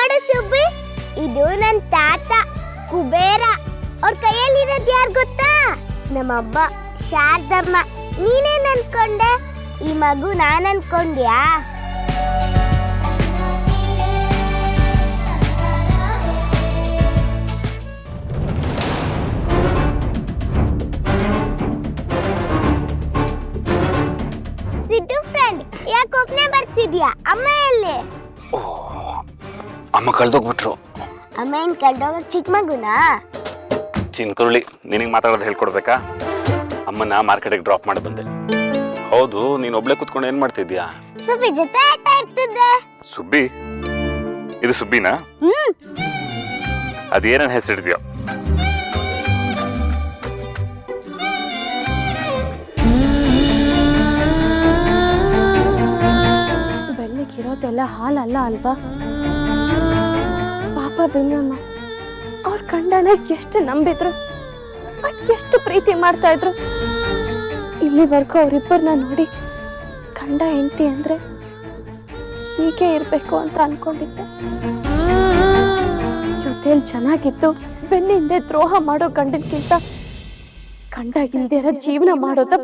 ನೋಡು ಸುಬ್ಬಿ. ಇದು ನನ್ ತಾತ, ಕುಬೇರ. ಅವ್ರ ಕೈಯಲ್ಲಿರೋದು ಯಾರು ಗೊತ್ತಾ? ನಮ್ಮಬ್ಬ ಶಾರದಮ್ಮ. ನೀನೇನ್ ಅನ್ಕೊಂಡೆ ಈ ಮಗು ನಾನ್ ಅನ್ಕೊಂಡ್ಯಾ? ಸಿದ್ದು ಫ್ರೆಂಡ್ ಯಾಕೆ ಒಬ್ಬನೇ ಬರ್ತಿದ್ಯಾ? ಅಮ್ಮ ಎಲ್ಲಿ? ಅಮ್ಮ ಕಳ್ದೋಗ್ಬಿಟ್ರು. ಅಮ್ಮ ಏನ್ ಕಳ್ದೋಗಕ್ ಚಿಕ್ಕ ಮಗುನಾ? ಚಿನ್ಕುರುಳಿ ನಿನಗೆ ಮಾತಾಡೋದು ಹೇಳ್ಕೊಡ್ಬೇಕಾ? ಅಮ್ಮನ ಮಾರ್ಕೆಟಿಗೆ ಡ್ರಾಪ್ ಮಾಡಿ ಬಂದೆ. ಹೌದು ನೀನು ಒಬ್ಳೆ ಕುತ್ಕೊಂಡು ಏನು ಮಾಡ್ತಿದ್ಯಾ? ಸುಬ್ಬಿ ಜೊತೆ ಆಟ ಆಡ್ತಿದ್ದೆ. ಸುಬ್ಬಿ? ಇದು ಸುಬ್ಬಿನಾ? ಹ್ಮ್. ಅದೇನೇನು ಹೆಸರಿದ್ಯೋ ಬೆಳ್ಳಿಗಿರೋದೆಲ್ಲ ಹಾಲಲ್ಲ ಅಲ್ವಾ? ಬೆಂಗಮ್ಮ ಅವ್ರ ಕಂಡನ ಎಷ್ಟು ನಂಬಿದ್ರು ಎಷ್ಟು ಪ್ರೀತಿ ಮಾಡ್ತಾ ಇದ್ರು. ಇಲ್ಲಿವರೆಗೂ ಅವರಿಬ್ಬರನ್ನ ನೋಡಿ ಕಂಡ ಹೆಂಡತಿ ಅಂದ್ರೆ ಹೀಗೆ ಇರಬೇಕು ಅಂತ ಅನ್ಕೊಂಡಿದ್ದೆ. ಜೊತೆಲಿ ಚೆನ್ನಾಗಿತ್ತು ಬೆನ್ನಿಂದೆ ದ್ರೋಹ ಮಾಡೋ ಗಂಡನ್ಕಿಂತ ಕಂಡ ಇಲ್ದೇ ಇರೋ ಜೀವನ ಮಾಡೋದ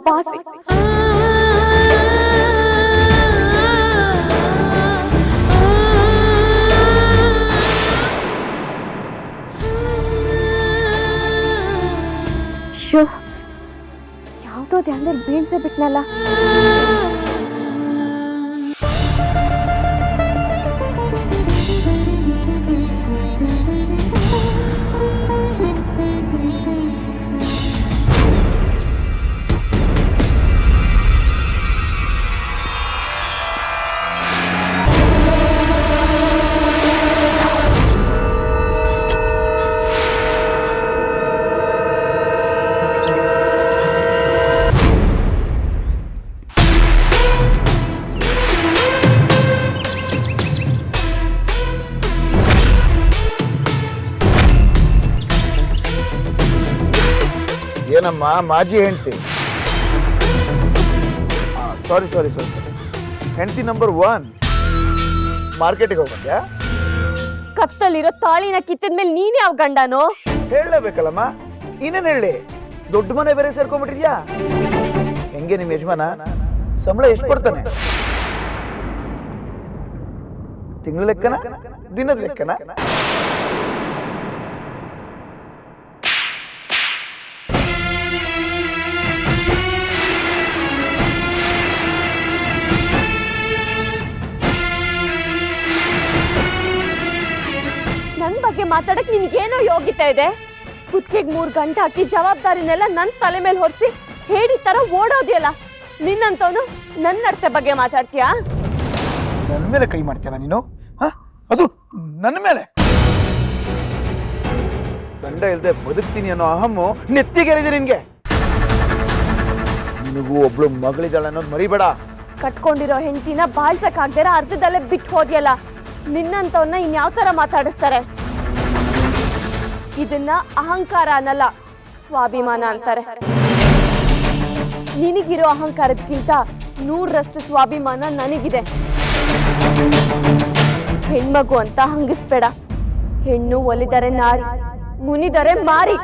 शिव यहाँ तो ध्यान भीड़ से बिटना ला। ಏನಮ್ಮ ಮಾಜಿ ಹೆಂಡತಿ. ಸಾರಿ ಸಾರಿ ಸಾರಿ ಹೆಂಡತಿ ನಂಬರ್ ಒನ್ ಮಾರ್ಕೆಟಿಗೆ ಹೋಗಕ್ಕೆ ಕತ್ತಲಿರೋ ತಾಳಿನ ಕಿತ್ತದ್ಮೇಲೆ ನೀನೇ ಯಾವ ಗಂಡನೋ? ಹೇಳಲೇಬೇಕಲ್ಲಮ್ಮ. ಇನ್ನೇನು ಹೇಳಿ? ದೊಡ್ಡ ಮನೆ ಬೇರೆ ಸೇರ್ಕೊಂಡ್ಬಿಟ್ಟಿದ್ಯಾ? ಹೆಂಗೆ ನಿಮ್ಮ ಯಜಮಾನ? ಸಂಬಳ ಎಷ್ಟು ಕೊಡ್ತಾನೆ? ತಿಂಗಳ ಲೆಕ್ಕನ? ದಿನದ ಲೆಕ್ಕನ? ಮಾತಾಡಕ್ ನಿನ್ಗೇನೋ ಯೋಗ್ಯತೆ ಇದೆ? ಕುದ್ಕೆಗ್ ಮೂರ್ ಗಂಟೆ ಹಾಕಿ ಜವಾಬ್ದಾರಿನೆಲ್ಲ ನನ್ ತಲೆ ಮೇಲೆ ಹೊರಿಸಿ ಹೇಳಿ ತರ ಓಡೋದಿಯಲ್ಲ? ನಿನ್ನಂತವನು ನನ್ನ ನಡತೆ ಬಗ್ಗೆ ಮಾತಾಡ್ತೀಯಾ? ನನ್ನ ಮೇಲೆ ಕೈ ಮಾಡ್ತೀಯಲ್ಲ ನೀನು? ಹ? ಅದು ನನ್ನ ಮೇಲೆ? ಗಂಡ ಇಲ್ದೆ ಬದುಕ್ತೀನಿ ಅನ್ನೋ ಅಹಮ್ಮು ನೆತ್ತಿಗೆರಿದೆ ನಿನ್ಗೆ. ನಿನಗೂ ಒಬ್ಳು ಮಗಳಿದ್ದಾಳೆ ಅನ್ನೋದು ಮರಿಬೇಡ. ಕಟ್ಕೊಂಡಿರೋ ಹೆಂಡತಿನ ಬಾಳ್ಸಕ್ ಆಗ್ದಿರ ಅರ್ಧದಲ್ಲೇ ಬಿಟ್ಟು ಹೋದ್ಯಲ್ಲ? ನಿನ್ನಂತವನ್ನ ಇನ್ಯಾವ ತರ ಮಾತಾಡಿಸ್ತಾರೆ? ಇದನ್ನ ಅಹಂಕಾರ ಅನ್ನಲ್ಲ, ಸ್ವಾಭಿಮಾನ ಅಂತಾರೆ. ನಿನಗಿರೋ ಅಹಂಕಾರದಕ್ಕಿಂತ ನೂರರಷ್ಟು ಸ್ವಾಭಿಮಾನ ನನಗಿದೆ. ಹೆಣ್ಮಗು ಅಂತ ಹಂಗಿಸ್ಬೇಡ. ಹೆಣ್ಣು ಒಲಿದರೆ ನಾರಿ, ಮುನಿದರೆ ಮಾರಿ.